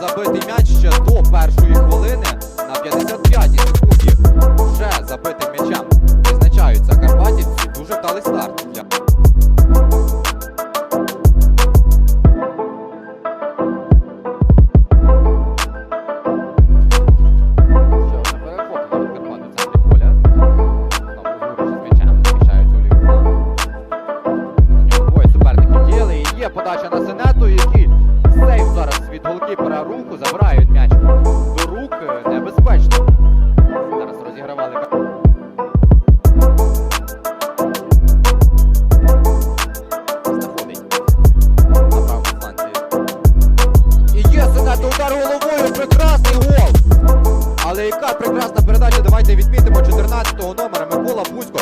забитий м'яч ще до першої хвилини на 55-й секунді. Вже забитим м'ячем визначаються Карпатівці. Дуже вдалий старт. Подача на Сенету, який сейф зараз від голкіпера руху, забирають м'яч до рук е, небезпечно. Зараз розігравали. Знаходить на правому фланзі. І є сенати удар головою. Прекрасний гол! Але яка прекрасна передача, давайте відмітимо 14-го номера Микола Бузько.